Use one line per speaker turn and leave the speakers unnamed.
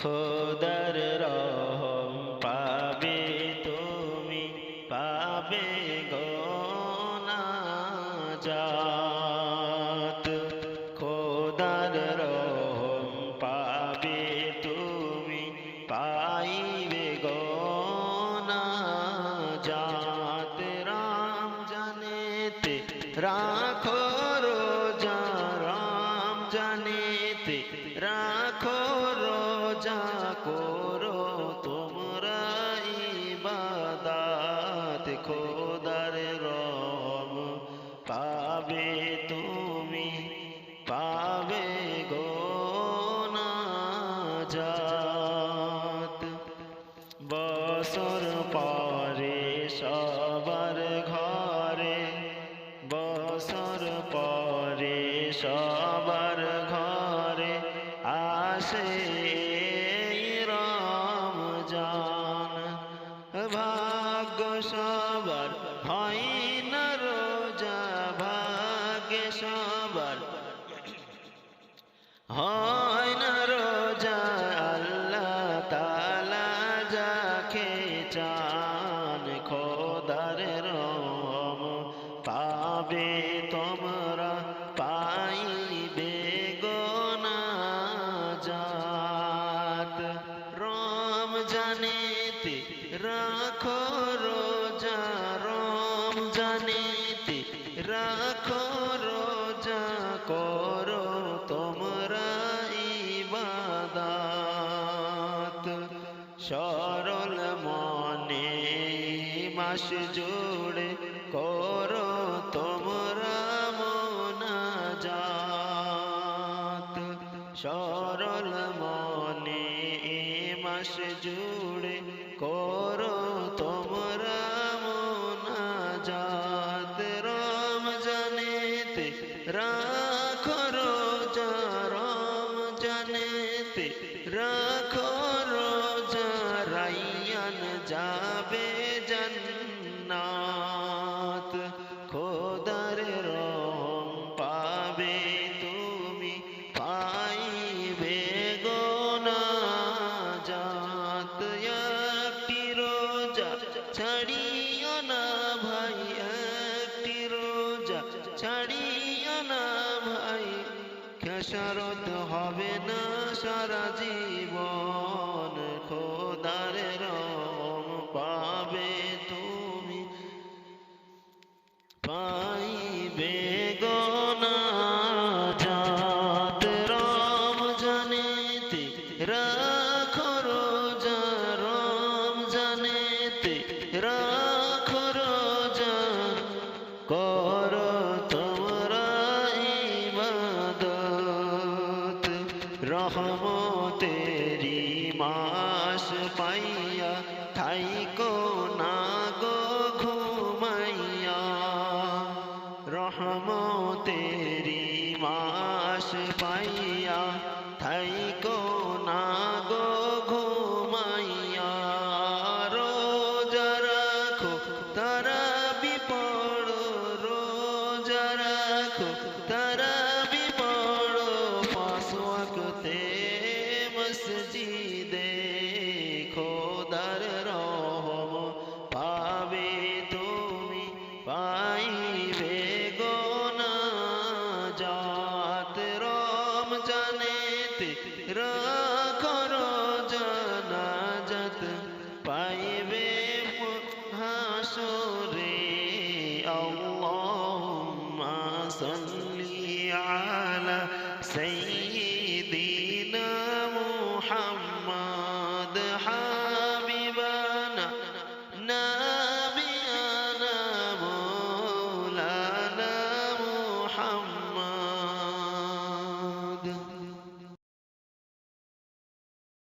খোদার রহম পাবে তুমি, পাবে গোনা জাত খোদার রহম পাবে তুমি, পাইবে গোনা জাত রাম জানেতে রাখো রোজা রাম জানেতে রাখো রোজা করো তোমরা ইবাদাত খোদার রব। পাবে তুমি, পাবে গো না জাত বছর পরে সবার ঘরে, বছর পরে সবার ঘরে আসে সবার। হয় না রোজা, আল্লাহ তালা যাকে চান খোদার রম পাবে, তোমরা পাইবে গোনা জাত রম জানেতে রাখো সরল মনে মাস জুড়ে করো তোমরা মোনাজাত। সরল মনে মাস জুড়ে করো তোমরা মোনাজাত। রম জানেতে রাখো খেসারত হবে না সারা জীবন। খোদার রম পাবে তুমি। পাইবে গোনা জাত রম রম মাস পাইয়া থাইকো না গো ঘুমাইয়া। রহমতেরি মাস পাইয়া থাইকো না গো ঘুমাইয়া। রোজা তারা বিপড়ো রোজা রাখো, তারা জানেতে রাখো জানাজাত পাইবে হাসরে আল্লাহুম্মা সাল্লি